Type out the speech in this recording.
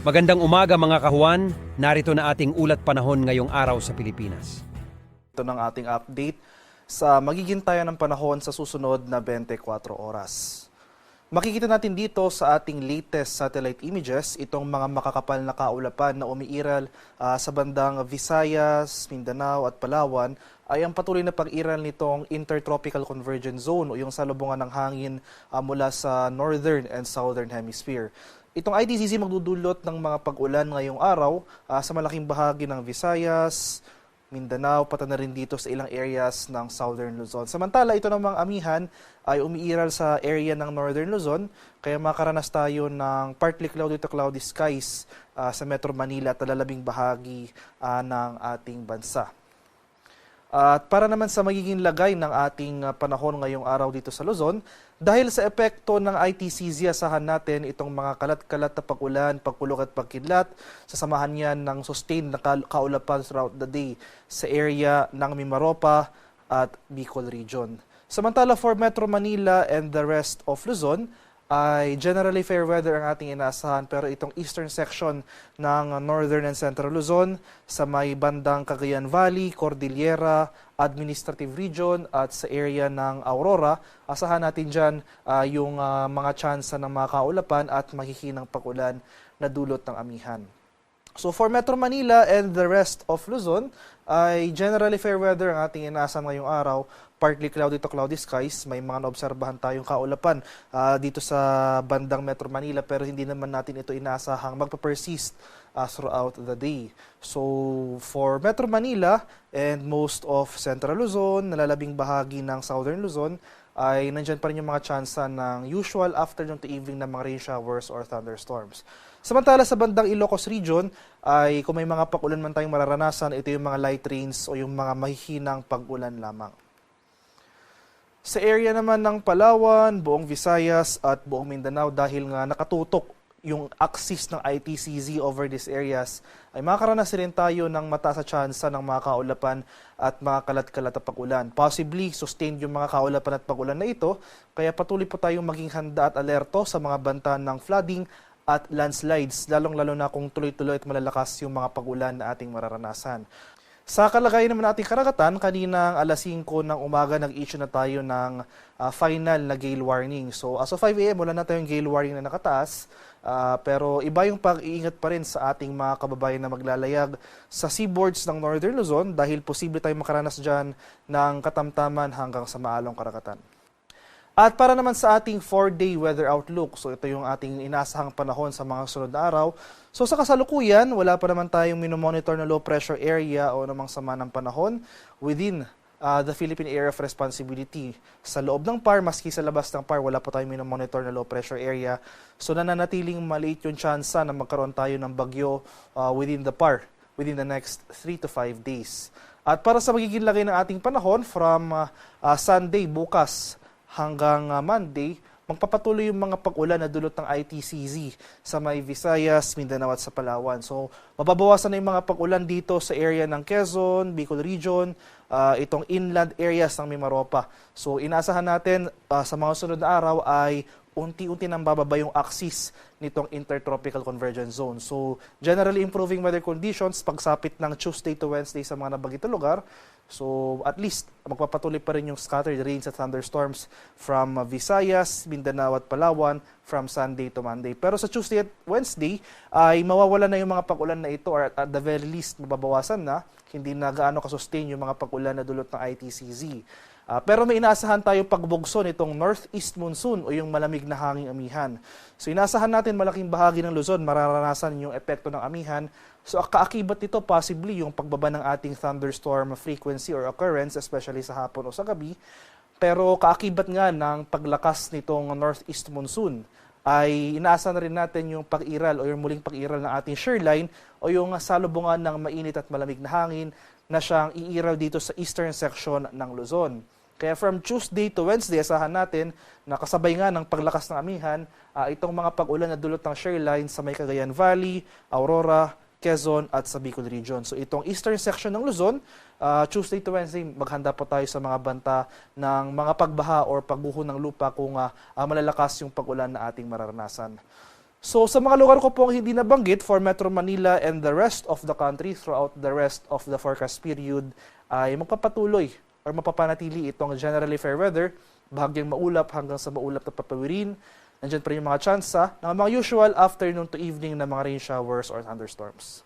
Magandang umaga mga kahuan, narito na ating ulat panahon ngayong araw sa Pilipinas. Ito ng ating update sa magiging ng panahon sa susunod na 24 oras. Makikita natin dito sa ating latest satellite images itong mga makakapal na kaulapan na umiiral ah, sa bandang Visayas, Mindanao at Palawan ay ang patuloy na pag-iral nitong Intertropical Convergence Zone o yung salubungan ng hangin ah, mula sa Northern and Southern Hemisphere. Itong IDCC magdudulot ng mga pag-ulan ngayong araw ah, sa malaking bahagi ng Visayas, Mindanao, pati na rin dito sa ilang areas ng Southern Luzon. Samantala, ito namang amihan ay umiiral sa area ng Northern Luzon, kaya makaranas tayo ng partly cloudy to cloudy skies ah, sa Metro Manila at lalabing bahagi ah, ng ating bansa. At para naman sa magiging lagay ng ating ah, panahon ngayong araw dito sa Luzon, dahil sa epekto ng ITCZ, asahan natin itong mga kalat-kalat na pag-ulan, pagkulog at pagkidlat. Sasamahan yan ng sustained na ka- kaulapan throughout the day sa area ng Mimaropa at Bicol Region. Samantala for Metro Manila and the rest of Luzon, ay generally fair weather ang ating inaasahan pero itong eastern section ng northern and central Luzon sa may bandang Cagayan Valley, Cordillera, Administrative Region at sa area ng Aurora, asahan natin dyan ah, yung ah, mga tsansa ng mga kaulapan at mahihinang pagulan na dulot ng amihan. So for Metro Manila and the rest of Luzon, ay generally fair weather ang ating inaasahan ngayong araw. Partly cloudy to cloudy skies. May mga naobserbahan tayong kaulapan ah, dito sa bandang Metro Manila pero hindi naman natin ito inaasahang magpa-persist ah, throughout the day. So for Metro Manila and most of Central Luzon, nalalabing bahagi ng Southern Luzon, ay nandyan pa rin yung mga tsansa ng usual afternoon to evening na mga rain showers or thunderstorms. Samantala sa bandang Ilocos Region ay kung may mga pag-ulan man tayong mararanasan, ito yung mga light rains o yung mga mahihinang pag-ulan lamang. Sa area naman ng Palawan, buong Visayas at buong Mindanao dahil nga nakatutok yung axis ng ITCZ over these areas ay makakaranas rin tayo ng mataas na tsansa ng mga kaulapan at mga kalat-kalat na pag-ulan. Possibly, sustained yung mga kaulapan at pag-ulan na ito, kaya patuloy po tayong maging handa at alerto sa mga banta ng flooding at landslides, lalong-lalo na kung tuloy-tuloy at malalakas yung mga pag-ulan na ating mararanasan. Sa kalagayan naman nating karagatan, kaninang alas 5 ng umaga nag-issue na tayo ng ah, final na gale warning. So as of 5 a.m. wala na tayong gale warning na nakataas. Ah, pero iba yung pag-iingat pa rin sa ating mga kababayan na maglalayag sa seaboards ng Northern Luzon dahil posible tayong makaranas dyan ng katamtaman hanggang sa maalong karagatan. At para naman sa ating 4-day weather outlook, so ito yung ating inasahang panahon sa mga sunod na araw. So sa kasalukuyan, wala pa naman tayong minomonitor na low pressure area o namang sama ng panahon within uh, the Philippine Area of Responsibility. Sa loob ng PAR, maski sa labas ng PAR, wala pa tayong minomonitor na low pressure area. So nananatiling maliit yung tsansa na magkaroon tayo ng bagyo uh, within the PAR within the next 3 to 5 days. At para sa magiging lagay ng ating panahon from uh, uh, Sunday bukas hanggang uh, Monday, magpapatuloy yung mga pag-ulan na dulot ng ITCZ sa may Visayas, Mindanao at sa Palawan. So, mababawasan na yung mga pag-ulan dito sa area ng Quezon, Bicol Region, uh, itong inland areas ng Mimaropa. So, inaasahan natin uh, sa mga sunod na araw ay unti-unti nang bababa yung axis nitong intertropical convergence zone. So, generally improving weather conditions pagsapit ng Tuesday to Wednesday sa mga nabagito lugar. So, at least magpapatuloy pa rin yung scattered rains at thunderstorms from uh, Visayas, Mindanao at Palawan from Sunday to Monday. Pero sa Tuesday at Wednesday ay mawawala na yung mga pag-ulan na ito or at the very least mababawasan na. Hindi na gaano kasustain yung mga pag-ulan na dulot ng ITCZ. Ah, pero may inaasahan tayo pagbugso nitong northeast monsoon o yung malamig na hanging amihan. So inaasahan natin malaking bahagi ng Luzon mararanasan yung epekto ng amihan. So kaakibat nito possibly yung pagbaba ng ating thunderstorm frequency or occurrence especially sa hapon o sa gabi. Pero kaakibat nga ng paglakas nitong northeast monsoon ay inaasa na rin natin yung pag-iral o yung muling pag-iral ng ating shoreline o yung salubungan ng mainit at malamig na hangin na siyang iiral dito sa eastern section ng Luzon. Kaya from Tuesday to Wednesday, asahan natin na kasabay nga ng paglakas ng amihan, ah, itong mga pag-ulan na dulot ng shoreline sa may Cagayan Valley, Aurora, Quezon at sa Bicol Region. So itong eastern section ng Luzon, ah, Tuesday to Wednesday, maghanda po tayo sa mga banta ng mga pagbaha or pagbuho ng lupa kung ah, malalakas yung pag-ulan na ating mararanasan. So sa mga lugar ko pong hindi nabanggit for Metro Manila and the rest of the country throughout the rest of the forecast period ay magpapatuloy or mapapanatili itong generally fair weather, bahagyang maulap hanggang sa maulap na papawirin. Nandiyan pa rin yung mga tsansa ng mga usual afternoon to evening na mga rain showers or thunderstorms.